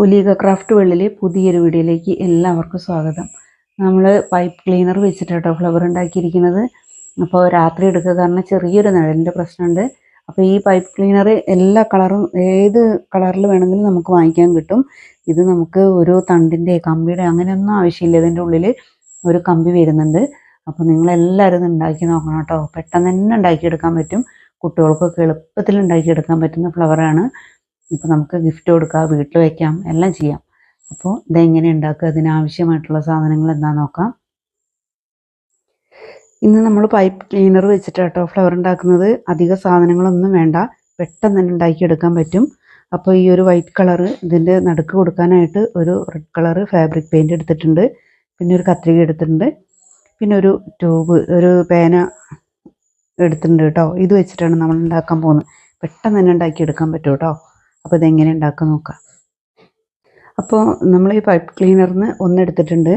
ഒലീഗ craft വെള്ളിലെ പുതിയൊരു വീഡിയോയിലേക്ക് എല്ലാവർക്കും സ്വാഗതം. നമ്മൾ പൈപ്പ് ക്ലീനർ വെച്ചിട്ടാട്ടോ ഫ്ലവർ ഉണ്ടാക്കിയിരിക്കുന്നത്. അപ്പോൾ രാത്രി എടുക്കുക കാരണം ചെറിയൊരു നിഴലിന്റെ പ്രശ്നമുണ്ട്. അപ്പോൾ ഈ പൈപ്പ് ക്ലീനർ എല്ലാ കളറും ഏത് കളറിൽ വേണമെങ്കിലും നമുക്ക് വാങ്ങിക്കാൻ കിട്ടും. ഇത് നമുക്ക് ഒരു തണ്ടിന്റെ കമ്പിയുടെ അങ്ങനെയൊന്നും ആവശ്യമില്ല. ഇതിന്റെ ഉള്ളിൽ ഒരു കമ്പി വരുന്നുണ്ട്. അപ്പോൾ നിങ്ങളെല്ലാവരും ഉണ്ടാക്കി നോക്കണം കേട്ടോ. പെട്ടെന്ന് തന്നെ ഉണ്ടാക്കിയെടുക്കാൻ പറ്റും. കുട്ടികൾക്കൊക്കെ എളുപ്പത്തിൽ ഉണ്ടാക്കിയെടുക്കാൻ പറ്റുന്ന ഫ്ലവറാണ്. ഇപ്പോൾ നമുക്ക് ഗിഫ്റ്റ് കൊടുക്കാം വീട്ടിൽ വയ്ക്കാം എല്ലാം ചെയ്യാം. അപ്പോൾ ഇതെങ്ങനെ ഉണ്ടാക്കുക അതിനാവശ്യമായിട്ടുള്ള സാധനങ്ങൾ എന്താ നോക്കാം. ഇന്ന് നമ്മൾ പൈപ്പ് ക്ലീനർ വെച്ചിട്ടാട്ടോ ഫ്ലവർ ഉണ്ടാക്കുന്നത്. അധിക സാധനങ്ങളൊന്നും വേണ്ട പെട്ടെന്ന് തന്നെ ഉണ്ടാക്കിയെടുക്കാൻ പറ്റും. അപ്പോൾ ഈ ഒരു വൈറ്റ് കളർ ഇതിന്റെ നടുക്ക് കൊടുക്കാനായിട്ട് ഒരു റെഡ് കളർ ഫാബ്രിക് പെയിന്റ് എടുത്തിട്ടുണ്ട്. പിന്നെ ഒരു കത്രിക എടുത്തിട്ടുണ്ട്. പിന്നെ ഒരു ട്യൂബ് ഒരു പേന എടുത്തിട്ടുണ്ട് കേട്ടോ. ഇത് വെച്ചിട്ടാണ് നമ്മൾ ഉണ്ടാക്കാൻ പോകുന്നത്. പെട്ടെന്ന് തന്നെ ഉണ്ടാക്കിയെടുക്കാൻ പറ്റും കേട്ടോ. അപ്പോൾ ഇതെങ്ങനെ ഉണ്ടാക്കാൻ നോക്കാം. അപ്പോൾ നമ്മൾ ഈ പൈപ്പ് ക്ലീനറിന് ഒന്ന് എടുത്തിട്ടുണ്ട്.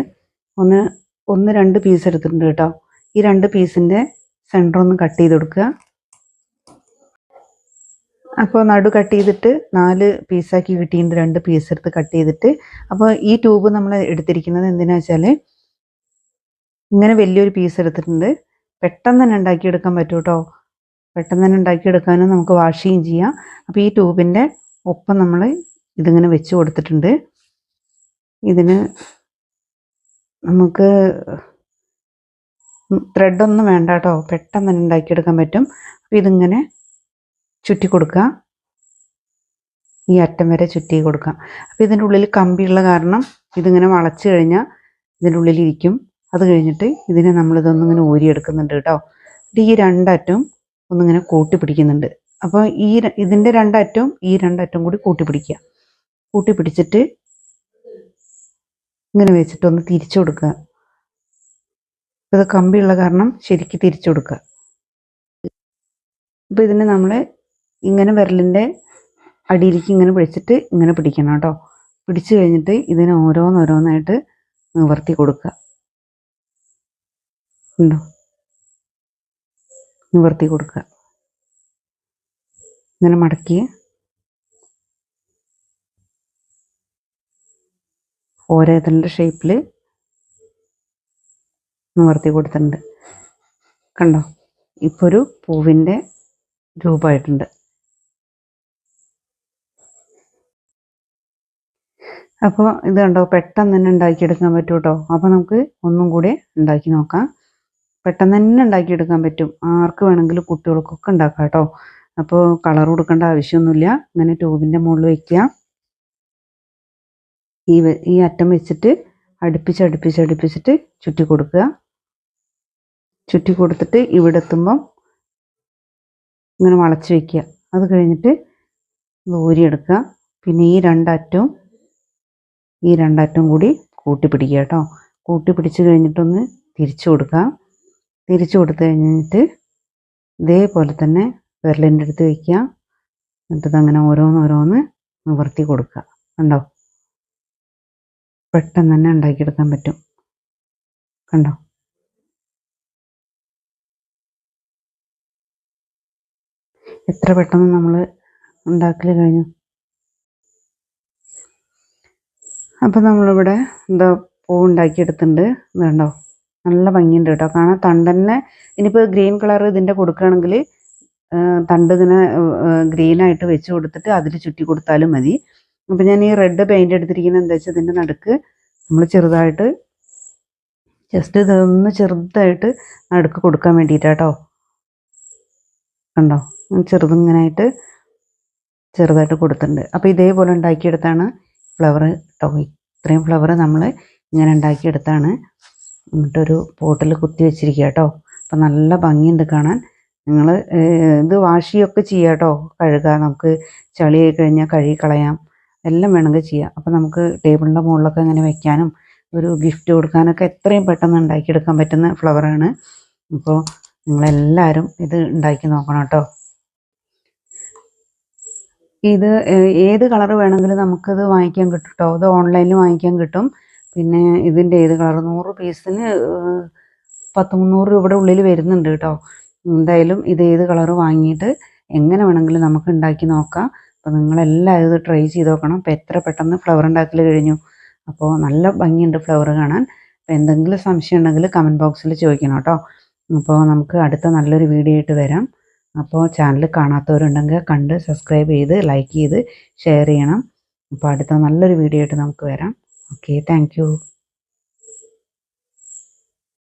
ഒന്ന് ഒന്ന് രണ്ട് പീസ് എടുത്തിട്ടുണ്ട് കേട്ടോ. ഈ രണ്ട് പീസിന്റെ സെന്റർ ഒന്ന് കട്ട് ചെയ്ത് കൊടുക്കുക. അപ്പോൾ നടു കട്ട് ചെയ്തിട്ട് നാല് പീസാക്കി കിട്ടിയിട്ടുണ്ട്. രണ്ട് പീസ് എടുത്ത് കട്ട് ചെയ്തിട്ട്. അപ്പോൾ ഈ ട്യൂബ് നമ്മൾ എടുത്തിരിക്കുന്നത് എന്തിനാ വെച്ചാൽ ഇങ്ങനെ വലിയൊരു പീസ് എടുത്തിട്ടുണ്ട്. പെട്ടെന്ന് തന്നെ ഉണ്ടാക്കിയെടുക്കാൻ പറ്റും കേട്ടോ. പെട്ടെന്ന് തന്നെ ഉണ്ടാക്കിയെടുക്കാനും നമുക്ക് വാഷ് ചെയ്യാം അപ്പോൾ ഈ ട്യൂബിന്റെ ഒപ്പം നമ്മൾ ഇതിങ്ങനെ വെച്ച് കൊടുത്തിട്ടുണ്ട്. ഇതിന് നമുക്ക് ത്രെഡൊന്നും വേണ്ട കേട്ടോ പെട്ടെന്ന് തന്നെ ഉണ്ടാക്കിയെടുക്കാൻ പറ്റും. അപ്പോൾ ഇതിങ്ങനെ ചുറ്റി കൊടുക്കുക. ഈ അറ്റം വരെ ചുറ്റി കൊടുക്കുക. അപ്പോൾ ഇതിന്റെ ഉള്ളിൽ കമ്പിയുള്ള കാരണം ഇതിങ്ങനെ വളച്ച് കഴിഞ്ഞാൽ ഇതിന്റെ ഉള്ളിലിരിക്കും അത് കഴിഞ്ഞിട്ട് ഇതിനെ നമ്മളിതൊന്നിങ്ങനെ ഊരിയെടുക്കുന്നുണ്ട് കേട്ടോ. ഈ രണ്ടറ്റവും ഒന്നിങ്ങനെ കൂട്ടി പിടിക്കുന്നുണ്ട്. അപ്പോൾ ഈ ഇതിന്റെ രണ്ടറ്റവും ഈ രണ്ടറ്റവും കൂടി കൂട്ടി പിടിക്കുക കൂട്ടി പിടിച്ചിട്ട് ഇങ്ങനെ വെച്ചിട്ട് ഒന്ന് തിരിച്ചു കൊടുക്കുക. ഇത് കമ്പിയുള്ള കാരണം ശരിക്ക് തിരിച്ചു കൊടുക്കുക. അപ്പോൾ ഇതിനെ നമ്മൾ ഇങ്ങനെ വിരലിന്റെ അടിയിലേക്ക് ഇങ്ങനെ പിടിച്ചിട്ട് ഇങ്ങനെ പിടിക്കണം കേട്ടോ. പിടിച്ചു കഴിഞ്ഞിട്ട് ഇതിനെ ഓരോന്നോരോന്നായിട്ട് നിവർത്തി കൊടുക്കുക. ഉണ്ടോ നിവർത്തി കൊടുക്കുക. ഇങ്ങനെ മടക്കി. ഓരോ ഇതിന്റെ ഷേപ്പിൽ നിവർത്തി കൊടുത്തിട്ടുണ്ട്. കണ്ടോ? ഇപ്പോൾ ഒരു പൂവിന്റെ രൂപമായിട്ടുണ്ട്. അപ്പോൾ ഇത് കണ്ടോ? പെട്ടെന്ന് തന്നെ ഉണ്ടാക്കിയെടുക്കാൻ പറ്റും കേട്ടോ അപ്പോൾ നമുക്ക് ഒന്നും കൂടി ഉണ്ടാക്കി നോക്കാം. പെട്ടെന്ന് തന്നെ ഉണ്ടാക്കിയെടുക്കാൻ പറ്റും. ആർക്ക് വേണമെങ്കിലും കുട്ടികൾക്കൊക്കെ ഉണ്ടാക്കാം കേട്ടോ. അപ്പോൾ കളർ കൊടുക്കേണ്ട ആവശ്യമൊന്നുമില്ല. ഇങ്ങനെ ട്യൂബിന്റെ മുകളിൽ വയ്ക്കുക ഈ ഈ അറ്റം വെച്ചിട്ട് അടുപ്പിച്ച് അടുപ്പിച്ച് അടുപ്പിച്ചിട്ട് ചുറ്റി കൊടുക്കുക. ചുറ്റി കൊടുത്തിട്ട് ഇവിടെ എത്തുമ്പം ഇങ്ങനെ വളച്ച് വയ്ക്കുക അത് കഴിഞ്ഞിട്ട് ഊരിയെടുക്കുക. പിന്നെ ഈ രണ്ടറ്റവും ഈ രണ്ടറ്റവും കൂടി കൂട്ടി പിടിക്കുക കേട്ടോ. കൂട്ടി പിടിച്ച് കഴിഞ്ഞിട്ടൊന്ന് തിരിച്ചു കൊടുക്കുക. തിരിച്ചു കൊടുത്തു കഴിഞ്ഞിട്ട് ഇതേപോലെ തന്നെ വിരലിന്റെ അടുത്ത് വയ്ക്കുക. എന്നിട്ടത് അങ്ങനെ ഓരോന്ന് ഓരോന്ന് നിവർത്തി കൊടുക്കുക. കണ്ടോ? പെട്ടെന്ന് തന്നെ ഉണ്ടാക്കിയെടുക്കാൻ പറ്റും. കണ്ടോ? എത്ര പെട്ടെന്ന് നമ്മൾ ഉണ്ടാക്കൽ കഴിഞ്ഞു. അപ്പം നമ്മളിവിടെ എന്താ പൂ ഉണ്ടാക്കിയെടുത്തിട്ടുണ്ട്. ഇതുണ്ടോ? നല്ല ഭംഗിയുണ്ട് കേട്ടോ. കാണാൻ തണ്ടന്നെ ഇനിയിപ്പോൾ ഗ്രീൻ കളർ ഇതിന്റെ കൊടുക്കുകയാണെങ്കിൽ തണ്ട് ഇങ്ങനെ ഗ്രീനായിട്ട് വെച്ച് കൊടുത്തിട്ട് അതിൽ ചുറ്റി കൊടുത്താലും മതി. അപ്പം ഞാൻ ഈ റെഡ് പെയിന്റ് എടുത്തിരിക്കുന്ന എന്താ വെച്ചാൽ ഇതിന്റെ നടുക്ക് നമ്മൾ ചെറുതായിട്ട് ജസ്റ്റ് ഇതൊന്ന് ചെറുതായിട്ട് നടുക്ക് കൊടുക്കാൻ വേണ്ടിയിട്ടാട്ടോ കണ്ടോ? ചെറുതിങ്ങനായിട്ട് ചെറുതായിട്ട് കൊടുത്തിട്ടുണ്ട്. അപ്പോൾ ഇതേപോലെ ഉണ്ടാക്കിയെടുത്താണ് ഫ്ലവർ കേട്ടോ ഇത്രയും ഫ്ലവർ നമ്മൾ ഇങ്ങനെ ഉണ്ടാക്കിയെടുത്താണ്. എന്നിട്ടൊരു പോട്ടിൽ കുത്തി വെച്ചിരിക്കുക കേട്ടോ അപ്പം നല്ല ഭംഗിയുണ്ട് കാണാൻ. നിങ്ങൾ ഇത് വാഷിയൊക്കെ ചെയ്യാം കേട്ടോ കഴുകാം നമുക്ക് ചളിയായി കഴിഞ്ഞാൽ കഴുകി കളയാം. എല്ലാം വേണമെങ്കിൽ ചെയ്യാം. അപ്പോൾ നമുക്ക് ടേബിളിന്റെ മുകളിലൊക്കെ അങ്ങനെ വെക്കാനും ഒരു ഗിഫ്റ്റ് കൊടുക്കാനൊക്കെ എത്രയും പെട്ടെന്ന് ഉണ്ടാക്കിയെടുക്കാൻ പറ്റുന്ന ഫ്ലവറാണ്. അപ്പോൾ നിങ്ങളെല്ലാവരും ഇത് ഉണ്ടാക്കി നോക്കണം കേട്ടോ. ഇത് ഏത് കളർ വേണമെങ്കിലും നമുക്കിത് വാങ്ങിക്കാൻ കിട്ടും കേട്ടോ. ഇത് ഓൺലൈനിൽ വാങ്ങിക്കാൻ കിട്ടും. പിന്നെ ഇതിന്റെ ഏത് കളർ നൂറ് പീസിന് പത്ത് മുന്നൂറ് രൂപയുടെ ഉള്ളിൽ വരുന്നുണ്ട് കേട്ടോ. എന്തായാലും ഇത് ഏത് കളർ വാങ്ങിയിട്ട് എങ്ങനെ വേണമെങ്കിലും നമുക്ക് ഉണ്ടാക്കി നോക്കാം. അപ്പോൾ നിങ്ങളെല്ലാവരും ഇത് ട്രൈ ചെയ്ത് നോക്കണം. അപ്പോൾ എത്ര പെട്ടെന്ന് ഫ്ലവർ ഉണ്ടാക്കൽ കഴിഞ്ഞു. അപ്പോൾ നല്ല ഭംഗിയുണ്ട് ഫ്ലവർ കാണാൻ. അപ്പോൾ എന്തെങ്കിലും സംശയം ഉണ്ടെങ്കിൽ കമന്റ് ബോക്സിൽ ചോദിക്കണം കേട്ടോ. അപ്പോൾ നമുക്ക് അടുത്ത നല്ലൊരു വീഡിയോ ആയിട്ട് വരാം. അപ്പോൾ ചാനൽ കാണാത്തവരുണ്ടെങ്കിൽ കണ്ട് സബ്സ്ക്രൈബ് ചെയ്ത് ലൈക്ക് ചെയ്ത് ഷെയർ ചെയ്യണം. അപ്പോൾ അടുത്ത നല്ലൊരു വീഡിയോ ആയിട്ട് നമുക്ക് വരാം. Okay thank